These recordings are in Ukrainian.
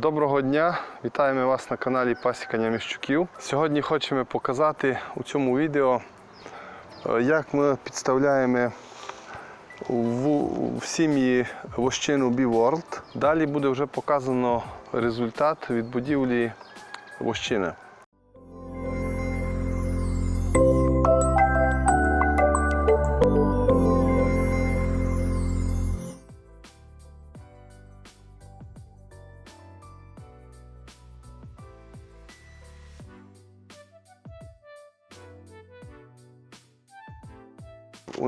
Доброго дня! Вітаємо вас на каналі Пасікання Міщуків. Сьогодні хочемо показати у цьому відео, е, як ми підставляємо в, сім'ї вощину B-World. Далі буде вже показано результат від будівлі вощини.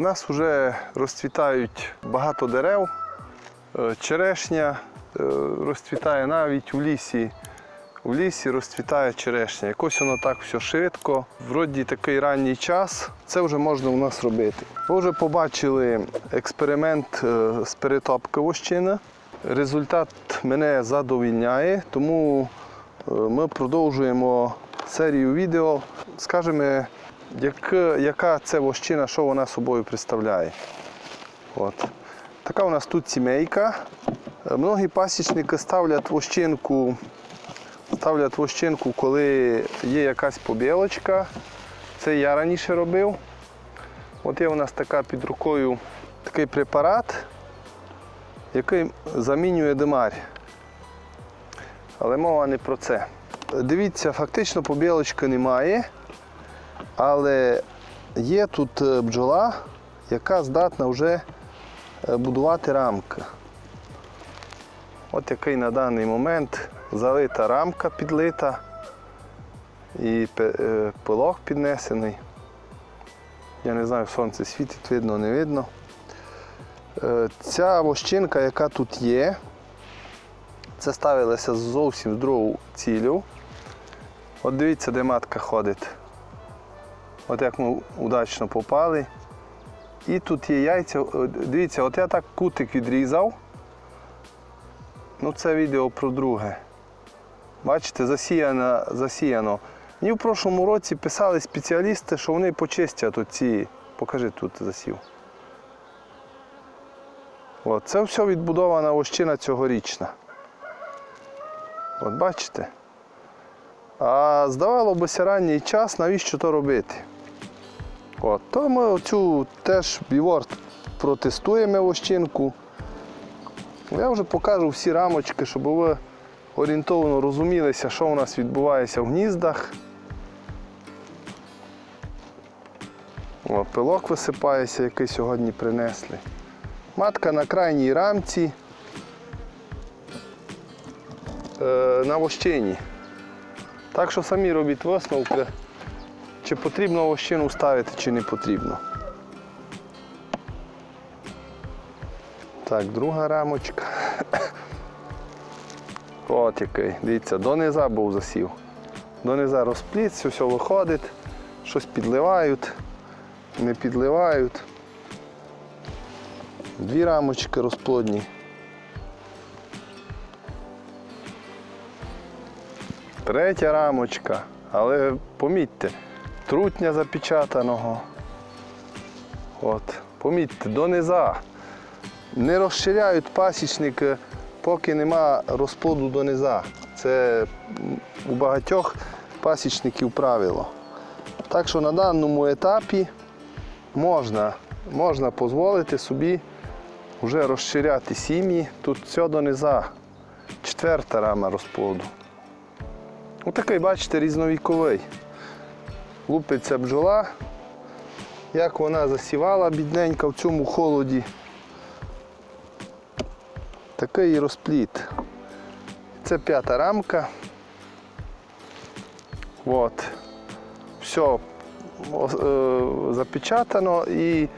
Нас вже розцвітають багато дерев, Е, черешня е, розцвітає навіть у лісі. У лісі розцвітає черешня. Якось воно так все швидко. Вроді такий ранній час. Це вже можна у нас робити. Ви вже побачили експеримент е, з перетопки вощини. Результат мене задовільняє, тому ми продовжуємо серію відео. Скажемо, як, яка це вощина, що вона собою представляє. От. Така у нас тут сімейка. Многі пасічники ставлять вощинку, ставлять вощинку, коли є якась побілочка. Це я раніше робив. От є у нас така під рукою такий препарат, який замінює димарь. Але мова не про це. Дивіться, фактично побілочки немає, але є тут е, бджола, яка здатна вже е, будувати рамки. От який на даний момент залита рамка підлита і е, пилок піднесений. Я не знаю, сонце світить, видно, не видно. Ця вощинка, яка тут є, це ставилося зовсім з другу цілю. От дивіться, де матка ходить. От як ми удачно попали. І тут є яйця. Дивіться, от я так кутик відрізав. Ну, це відео про друге. Бачите, засіяно. засіяно. Мені в прошлому році писали спеціалісти, що вони почистять оці. Покажи тут засів. От, це все відбудована ощина цьогорічна. От бачите? А здавало бися ранній час, навіщо то робити? От, то ми оцю теж біворд протестуємо ощинку. Я вже покажу всі рамочки, щоб ви орієнтовно розумілися, що у нас відбувається в гніздах. О, пилок висипається, який сьогодні принесли. Матка на крайній рамці е, на вощині. Так що самі робіть висновки, чи потрібно вощину ставити, чи не потрібно. Так, друга рамочка. От який. Дивіться, дониза був засів. Дониза розпліт, все, все виходить, щось підливають, не підливають. Дві рамочки розплодні. Третя рамочка. Але помітьте, трутня запечатаного. От, помітьте, дониза. Не розширяють пасічники, поки нема розплоду дониза. Це у багатьох пасічників правило. Так що на даному етапі можна, можна дозволити собі вже розширяти сім'ї. Тут все дониза. Четверта рама розплоду. Отакий, бачите, різновіковий. Лупиться бджола. Як вона засівала бідненька в цьому холоді. Такий розпліт. Це п'ята рамка. От. Все запечатано і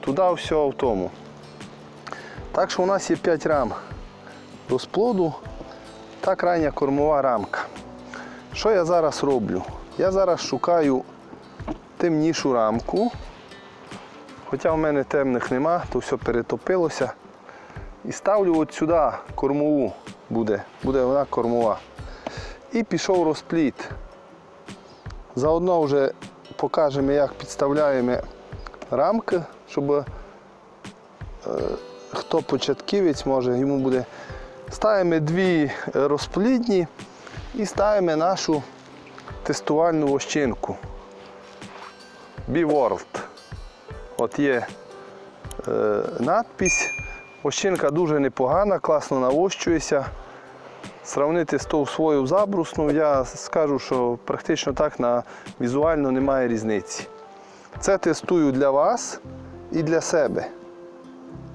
туди все в тому. Так що у нас є 5 рам розплоду та крайня кормова рамка. Що я зараз роблю? Я зараз шукаю темнішу рамку. Хоча в мене темних нема, то все перетопилося. І ставлю от сюди кормову буде, буде вона кормова. І пішов розпліт. Заодно вже покажемо, як підставляємо рамки, щоб е, хто початківець може, йому буде Ставимо дві розплідні і ставимо нашу тестувальну вощинку. B-World. От є е, надпись. Вощинка дуже непогана, класно навощується. Сравнити з тою свою забрусну, я скажу, що практично так на візуально немає різниці. Це тестую для вас і для себе,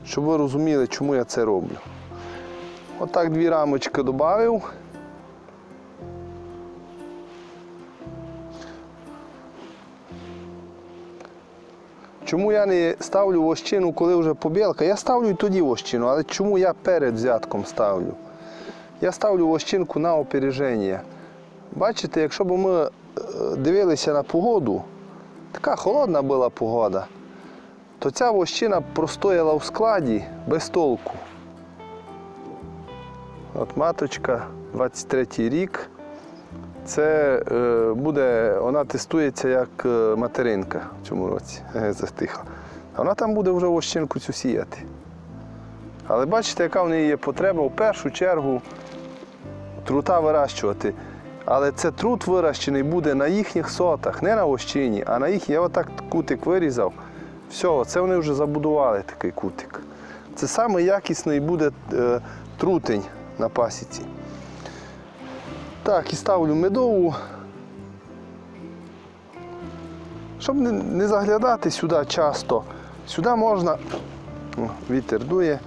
щоб ви розуміли, чому я це роблю. Отак дві рамочки додав. Чому я не ставлю вощину, коли вже побілка? Я ставлю і тоді вощину, але чому я перед взятком ставлю? Я ставлю вощинку на опереження. Бачите, якщо б ми е, дивилися на погоду, така холодна була погода, то ця вощина простояла в складі без толку. От маточка, 23 рік. Це е, буде, вона тестується як е, материнка в цьому році. Е, Затихла. Вона там буде вже вощинку цю сіяти. Але бачите, яка в неї є потреба в першу чергу трута вирощувати. Але це труд вирощений буде на їхніх сотах, не на вощині, а на їхній. Я отак кутик вирізав. Все, це вони вже забудували такий кутик. Це саме якісний буде трутень на пасіці. Так, і ставлю медову. Щоб не, заглядати сюди часто. Сюди можна. Вітер дує.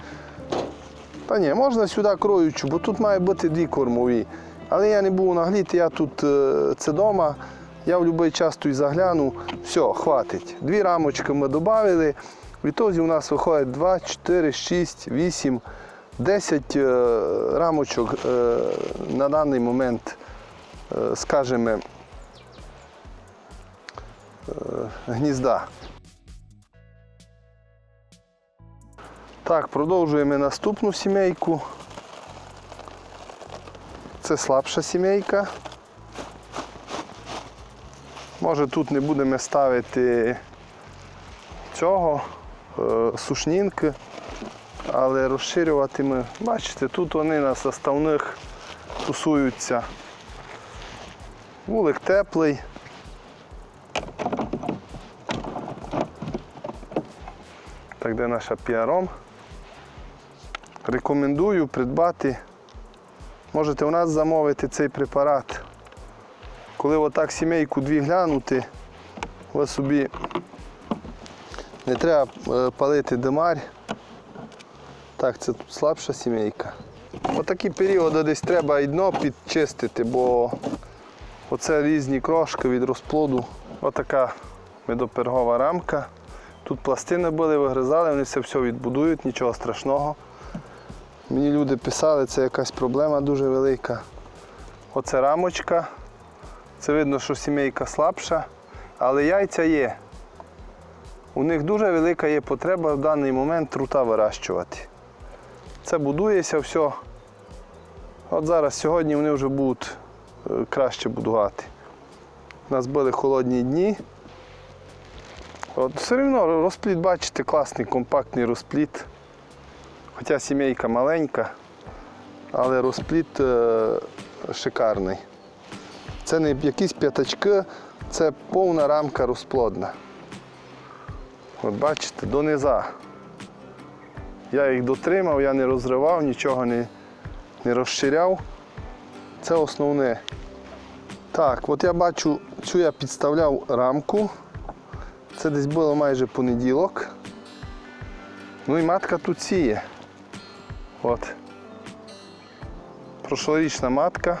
Та ні, можна сюди кроючу, бо тут має бути дві кормові. Але я не був нагліти, я тут е, це вдома. Я в будь-який час тут загляну. Все, хватить. Дві рамочки ми додали. Відтоді у нас виходить 2, 4, 6, 8, 10 е, рамочок е, на даний момент, е, скажімо, гнізда. Так, продовжуємо наступну сімейку. Це слабша сімейка. Може тут не будемо ставити цього сушнінки, але розширювати ми. Бачите, тут вони на составних тусуються. Вулик теплий. Так, де наша піаром? Рекомендую придбати. Можете у нас замовити цей препарат. Коли отак сімейку дві глянути, ви собі не треба е, палити димарь. Так, це слабша сімейка. Отакі періоди десь треба і дно підчистити, бо оце різні крошки від розплоду. Отака медопергова рамка. Тут пластини були, вигризали, вони це все відбудують, нічого страшного. Мені люди писали, це якась проблема дуже велика. Оце рамочка. Це видно, що сімейка слабша, але яйця є. У них дуже велика є потреба в даний момент трута вирощувати. Це будується все. От зараз сьогодні вони вже будуть е, краще будувати. У нас були холодні дні. От все одно розпліт, бачите, класний, компактний розпліт. Хоча сімейка маленька, але розпліт е, шикарний. Це не якісь п'ятачки, це повна рамка розплодна. От бачите, дониза. Я їх дотримав, я не розривав, нічого не, не розширяв. Це основне. Так, от я бачу, цю я підставляв рамку. Це десь було майже понеділок. Ну і матка тут сіє. От. Прошлорічна матка.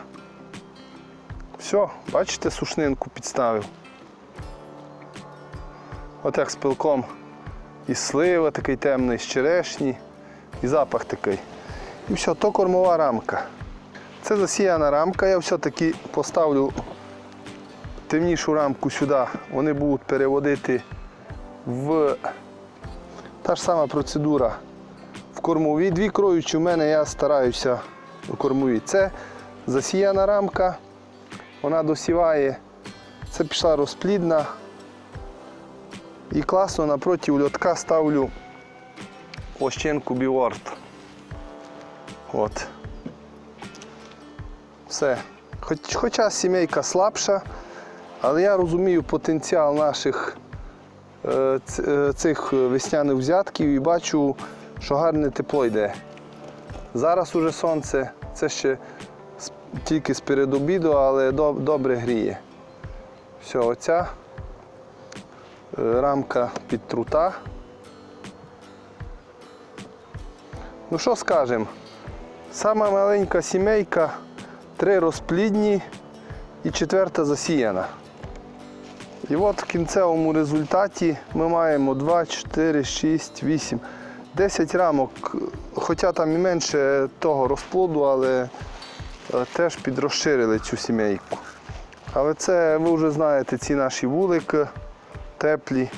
Все, бачите, сушнинку підставив. От як з пилком і слива такий темний, з черешні, і запах такий. І все, то кормова рамка. Це засіяна рамка, я все-таки поставлю темнішу рамку сюди. Вони будуть переводити в та ж сама процедура в кормові. Дві кроючі в мене я стараюся у кормові. Це засіяна рамка, вона досіває. Це пішла розплідна. І класно напроти льотка ставлю ощенку біворд. От. все. Хоч, хоча сімейка слабша, але я розумію потенціал наших е, е, цих весняних взятків і бачу, що гарне тепло йде. Зараз уже сонце, це ще тільки з передобіду, але добре гріє. Все, оця рамка під трута. Ну що скажемо? Сама маленька сімейка, три розплідні і четверта засіяна. І от в кінцевому результаті ми маємо 2, 4, 6, 8, 10 рамок, хоча там і менше того розплоду, але е, теж підрозширили цю сімейку. Але це ви вже знаєте, ці наші вулики теплі.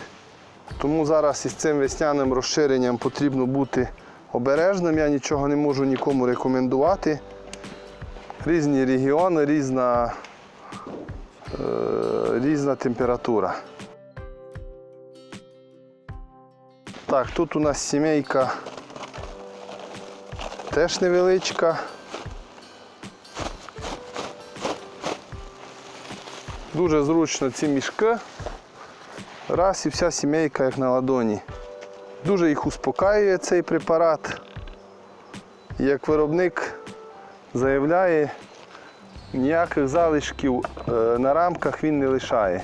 Тому зараз із цим весняним розширенням потрібно бути обережним. Я нічого не можу нікому рекомендувати. Різні регіони, різна, е, різна температура. Так, тут у нас сімейка теж невеличка. Дуже зручно ці мішки. Раз і вся сімейка як на ладоні. Дуже їх успокаює цей препарат. Як виробник заявляє, ніяких залишків е, на рамках він не лишає.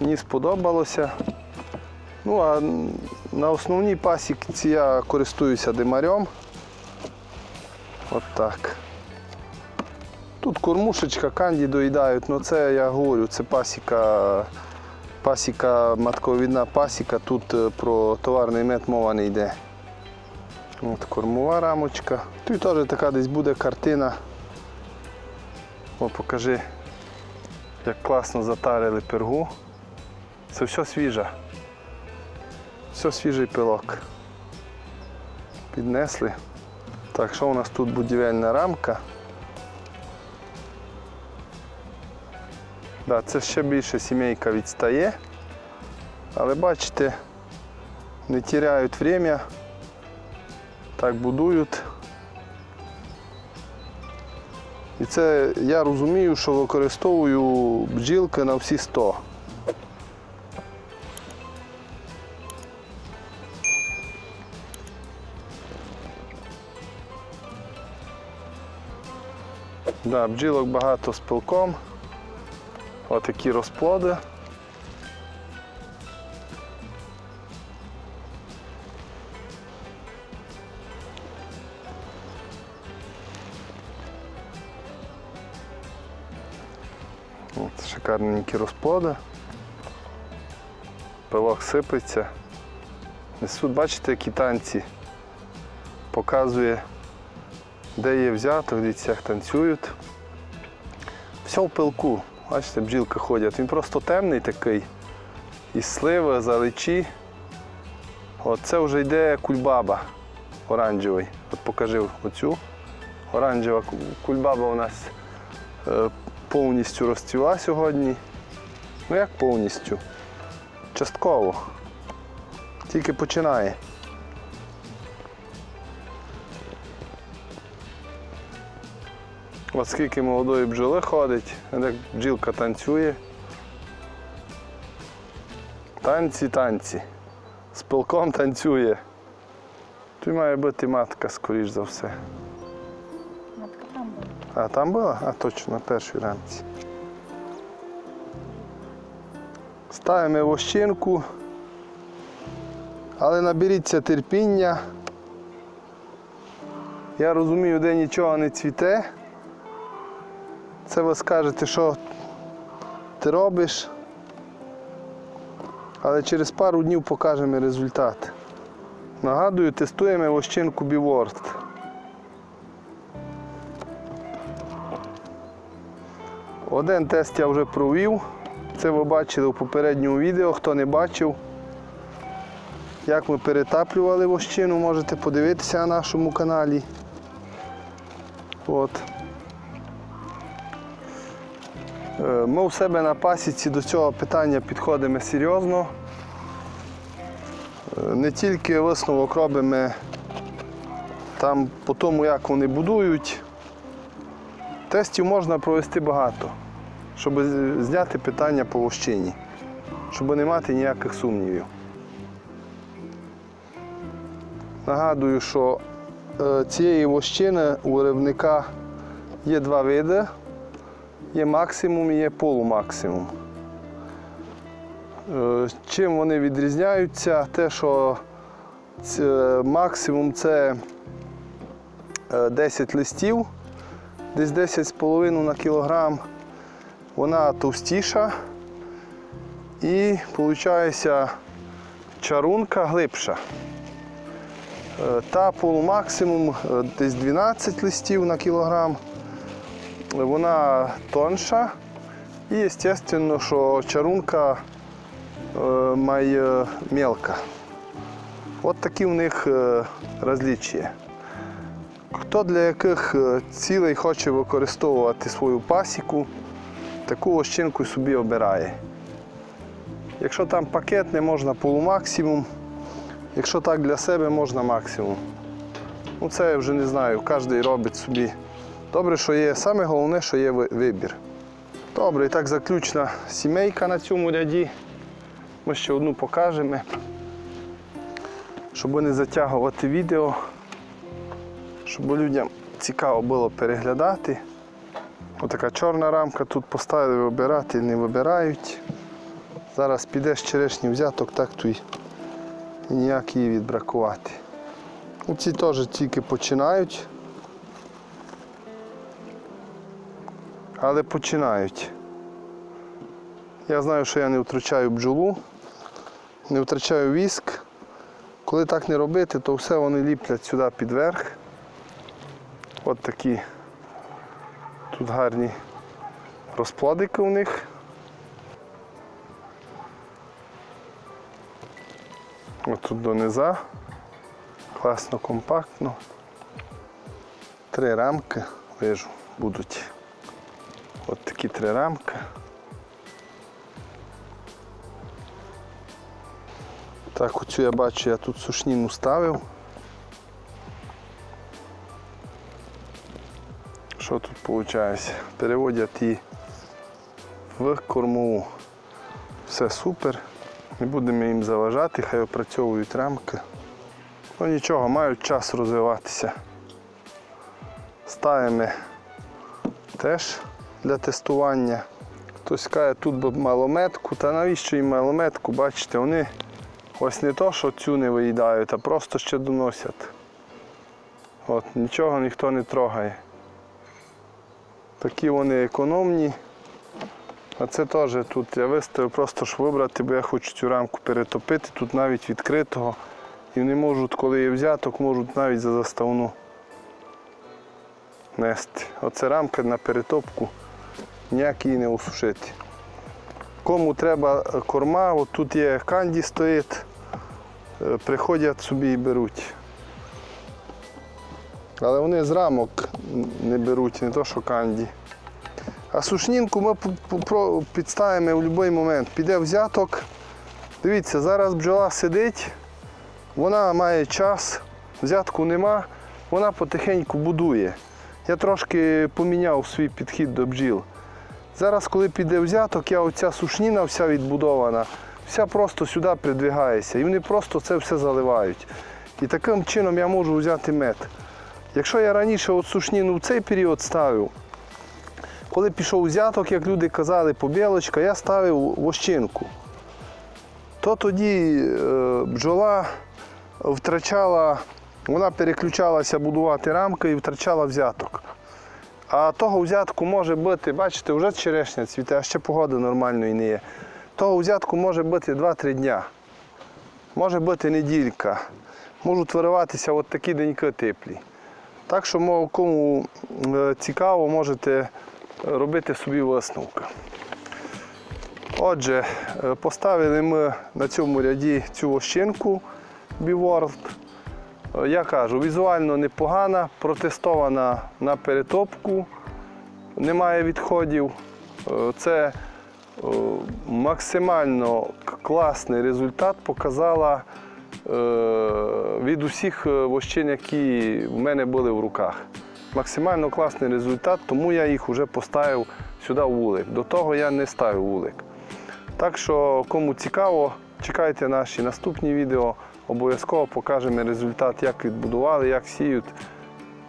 Мені сподобалося. Ну а на основній пасіці я користуюся димарем. От так. Тут кормушечка, канді доїдають, ну це я говорю, це пасіка, пасіка, матковідна пасіка, тут е, про товарний мед мова не йде. От кормова рамочка. Тут теж така десь буде картина. О, покажи, як класно затарили пергу. Це все свіже. Все свіжий пилок. Піднесли. Так, що у нас тут будівельна рамка? Да, це ще більше сімейка відстає. Але бачите, не тіряють время, так будують. І це я розумію, що використовую бджілки на всі 100. Да, бджілок багато з пилком. Отакі розплоди. От, шикарненькі розплоди. Пилок сипеться. Несуть, бачите, які танці. Показує, де є взято, дивіться, як танцюють. Все в пилку. Бачите, бджілки ходять. Він просто темний такий. І сливи, заличі. От це вже йде кульбаба оранжевий. От покажи оцю. Оранжева кульбаба у нас е, повністю розцвіла сьогодні. Ну як повністю? Частково. Тільки починає. От скільки молодої бджоли ходить, як бджілка танцює. Танці, танці. З пилком танцює. Тут має бути матка, скоріш за все. Матка там була. А там була? А точно, на першій ранці. Ставимо вощинку. Але наберіться терпіння. Я розумію, де нічого не цвіте. Це ви скажете, що ти робиш. Але через пару днів покажемо результат. Нагадую, тестуємо вощинку Біворст. Один тест я вже провів. Це ви бачили в попередньому відео. Хто не бачив, як ми перетаплювали вощину, можете подивитися на нашому каналі. От. Ми у себе на пасіці до цього питання підходимо серйозно. Е, Не тільки висновок робимо Там по тому, як вони будують, тестів можна провести багато, щоб зняти питання по вощині, щоб не мати ніяких сумнівів. Нагадую, що е, цієї вощини у виробника є два види. Є максимум і є полумаксимум. Е, Чим вони відрізняються? Те, що максимум це е, 10 листів, десь 10,5 на кілограм. Вона товстіша і виходить чарунка глибша. Е, Та полумаксимум е, десь 12 листів на кілограм. Вона тонша і, звісно, що чарунка е, має мелка. От такі в них е, розліччя. Хто для яких е, цілей хоче використовувати свою пасіку, таку ощинку собі обирає. Якщо там пакетне, можна полумаксимум. Якщо так для себе, можна максимум. Ну це я вже не знаю, кожен робить собі. Добре, що є. Саме головне, що є вибір. Добре, і так заключна сімейка на цьому ряді. Ми ще одну покажемо, щоб не затягувати відео, щоб людям цікаво було переглядати. Отака чорна рамка, тут поставили вибирати, не вибирають. Зараз підеш черешній взяток, так то й ніяк її відбракувати. Ці теж тільки починають. Але починають. Я знаю, що я не втрачаю бджолу, не втрачаю віск. Коли так не робити, то все вони ліплять сюди під верх. От такі тут гарні розплодики у них. От тут дониза. Класно, компактно. Три рамки вижу будуть. Такі три рамки. Так, оцю я бачу, я тут сушніну ставив. Що тут виходить? Переводять її в кормову. Все супер. Не будемо їм заважати, хай опрацьовують рамки. Ну нічого, мають час розвиватися. Ставимо теж для тестування. Хтось каже, тут би малометку, та навіщо їм малометку, бачите, вони ось не то, що цю не виїдають, а просто ще доносять. От, нічого ніхто не трогає. Такі вони економні. А це теж тут я виставив просто ж вибрати, бо я хочу цю рамку перетопити, тут навіть відкритого. І вони можуть, коли є взяток, можуть навіть за заставну нести. Оце рамка на перетопку, ніяк її не осушити. Кому треба корма, от тут є канді стоїть, е, приходять собі і беруть. Але вони з рамок не беруть, не то що канді. А сушнінку ми підставимо в будь-який момент. Піде взяток. Дивіться, зараз бджола сидить, вона має час, взятку нема, вона потихеньку будує. Я трошки поміняв свій підхід до бджіл. Зараз, коли піде взяток, я оця сушніна вся відбудована, вся просто сюди придвигається. І вони просто це все заливають. І таким чином я можу взяти мед. Якщо я раніше от сушніну в цей період ставив, коли пішов взяток, як люди казали, побілочка, я ставив вощинку. То тоді е, бджола втрачала, вона переключалася будувати рамки і втрачала взяток. А того взятку може бути, бачите, вже черешня цвіте, а ще погода нормальної не є. Того взятку може бути 2-3 дня. Може бути неділька. Можуть вириватися от такі деньки теплі. Так що, кому е, цікаво, можете робити собі висновки. Отже, е, поставили ми на цьому ряді цю ощинку Біворд. Я кажу, візуально непогана, протестована на перетопку, немає відходів. Е, Це е, максимально класний результат показала е, від усіх вощин, які в мене були в руках. Максимально класний результат, тому я їх вже поставив сюди в вулик. До того я не ставив вулик. Так що, кому цікаво, чекайте наші наступні відео. Обов'язково покажемо результат, як відбудували, як сіють.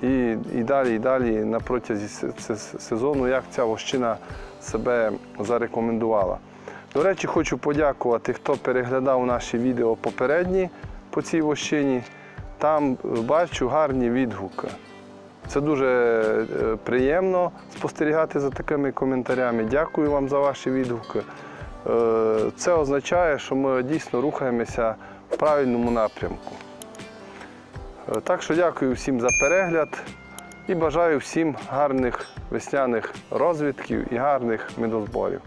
І, і далі, і далі на протязі се- се- сезону, як ця вощина себе зарекомендувала. До речі, хочу подякувати, хто переглядав наші відео попередні по цій вощині. Там бачу гарні відгуки. Це дуже е, приємно спостерігати за такими коментарями. Дякую вам за ваші відгуки. Е, Це означає, що ми дійсно рухаємося правильному напрямку. Е, Так що дякую всім за перегляд і бажаю всім гарних весняних розвідків і гарних медозборів.